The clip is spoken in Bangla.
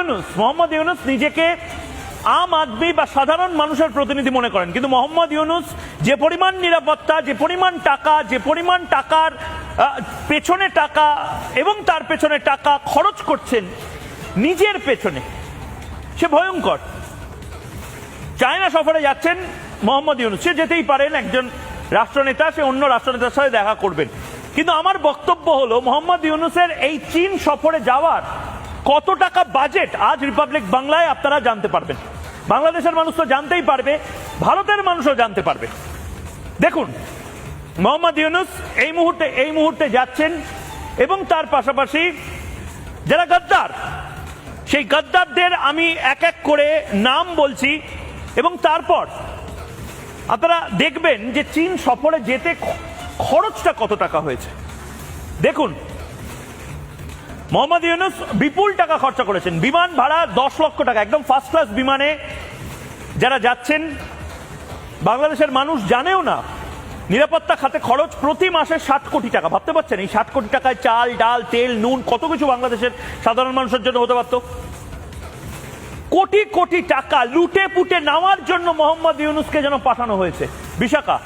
ইউনুস, মোহাম্মদ ইউনুস নিজেকে আম আদমি বা সাধারণ মানুষের প্রতিনিধি মনে করেন। কিন্তু মোহাম্মদ ইউনুস যে পরিমাণ নিরাপত্তা, যে পরিমাণ টাকা, যে পরিমাণ টাকার পেছনে টাকা এবং তার পেছনে টাকা খরচ করছেন নিজের পেছনে, সে ভয়ঙ্কর। চায়না সফরে যাচ্ছেন মোহাম্মদ ইউনুস। সে যেতেই পারেন, একজন রাষ্ট্রনেতা, সে অন্য রাষ্ট্রনেতার সাথে দেখা করবেন। কিন্তু আমার বক্তব্য হলো, মোহাম্মদ ইউনুসের এই চীন সফরে যাওয়ার কত টাকা বাজেট আজ রিপাবলিক বাংলায় আপনারা জানতে পারবেন। বাংলাদেশের মানুষ তো জানতেই পারবে, ভারতের মানুষও জানতে পারবে। দেখুন, মোহাম্মদ ইউনুস এই মুহূর্তে এই মুহূর্তে যাচ্ছেন এবং তার পাশাপাশি যারা গদ্দার, সেই গদ্দারদের আমি এক এক করে নাম বলছি এবং তারপর আপনারা দেখবেন যে চীন সফরে যেতে খরচটা কত টাকা হয়েছে। দেখুন মোহাম্মদ ইউনুস বিপুল টাকা খরচা করেছেন। বিমান ভাড়া দশ লক্ষ টাকা, একদম ফার্স্ট ক্লাস বিমানে যারা যাচ্ছেন, বাংলাদেশের মানুষ জানেও না, নিরাপত্তা খাতে খরচ প্রতি মাসে ষাট কোটি টাকা। ভাবতে পারছেন এই ষাট কোটি টাকায় চাল, ডাল, তেল, নুন, কত কিছু বাংলাদেশের সাধারণ মানুষের জন্য হতে পারত? কোটি কোটি টাকা লুটে পুটে নেওয়ার জন্য মোহাম্মদ ইউনুসকে যেন পাঠানো হয়েছে। বিশাখা